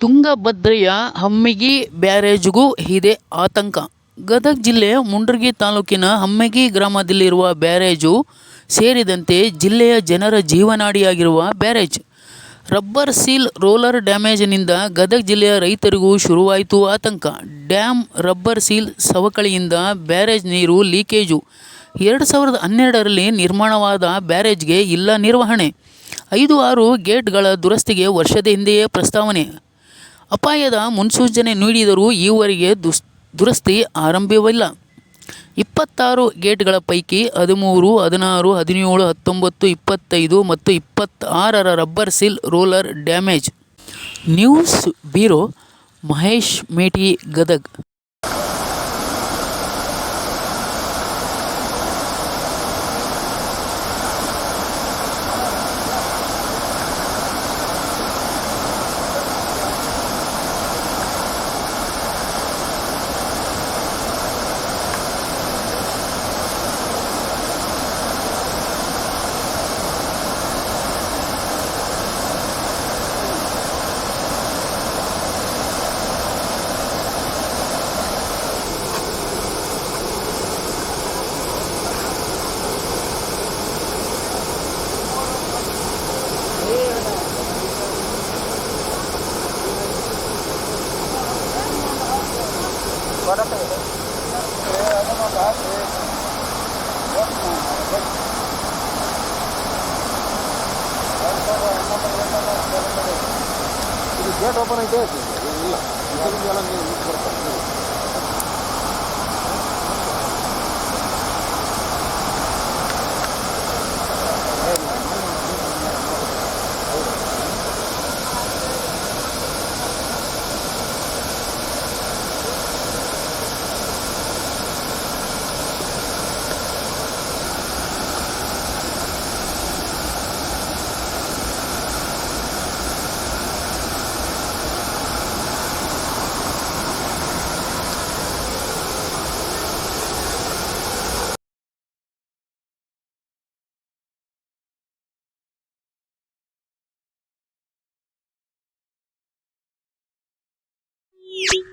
ತುಂಗಭದ್ರೆಯ ಹಮ್ಮಿಗಿ ಬ್ಯಾರೇಜ್ಗೂ ಇದೆ ಆತಂಕ. ಗದಗ ಜಿಲ್ಲೆ ಮುಂಡರಗಿ ತಾಲೂಕಿನ ಹಮ್ಮಿಗಿ ಗ್ರಾಮದಲ್ಲಿರುವ ಬ್ಯಾರೇಜು ಸೇರಿದಂತೆ ಜಿಲ್ಲೆಯ ಜನರ ಜೀವನಾಡಿಯಾಗಿರುವ ಬ್ಯಾರೇಜ್. ರಬ್ಬರ್ ಸೀಲ್ ರೋಲರ್ ಡ್ಯಾಮೇಜಿನಿಂದ ಗದಗ ಜಿಲ್ಲೆಯ ರೈತರಿಗೂ ಶುರುವಾಯಿತು ಆತಂಕ. ಡ್ಯಾಮ್ ರಬ್ಬರ್ ಸೀಲ್ ಸವಕಳಿಯಿಂದ ಬ್ಯಾರೇಜ್ ನೀರು ಲೀಕೇಜು. ಎರಡು ಸಾವಿರದ ಹನ್ನೆರಡರಲ್ಲಿ ನಿರ್ಮಾಣವಾದ ಬ್ಯಾರೇಜ್ಗೆ ಇಲ್ಲ ನಿರ್ವಹಣೆ. ಐದು ಆರು ಗೇಟ್ಗಳ ದುರಸ್ತಿಗೆ ವರ್ಷದ ಹಿಂದೆಯೇ ಪ್ರಸ್ತಾವನೆ. ಅಪಾಯದ ಮುನ್ಸೂಚನೆ ನೀಡಿದರೂ ಈವರೆಗೆ ದುಸ್, ದುರಸ್ತಿ ಆರಂಭವಿಲ್ಲ. ಇಪ್ಪತ್ತಾರು ಗೇಟ್ಗಳ ಪೈಕಿ ಹದಿಮೂರು, ಹದಿನಾರು, ಹದಿನೇಳು, ಹತ್ತೊಂಬತ್ತು, ಇಪ್ಪತ್ತೈದು ಮತ್ತು ಇಪ್ಪತ್ತಾರರ rubber seal roller damage. News bureau Mahesh Meti Gadag. ಇದು ಗೇಟ್ ಓಪನ್ ಐತೆ? ಇಲ್ಲ. ಇದರಿಂದೆಲ್ಲ ನೀವು ನೀರು ಬರ್ತಾರೆ you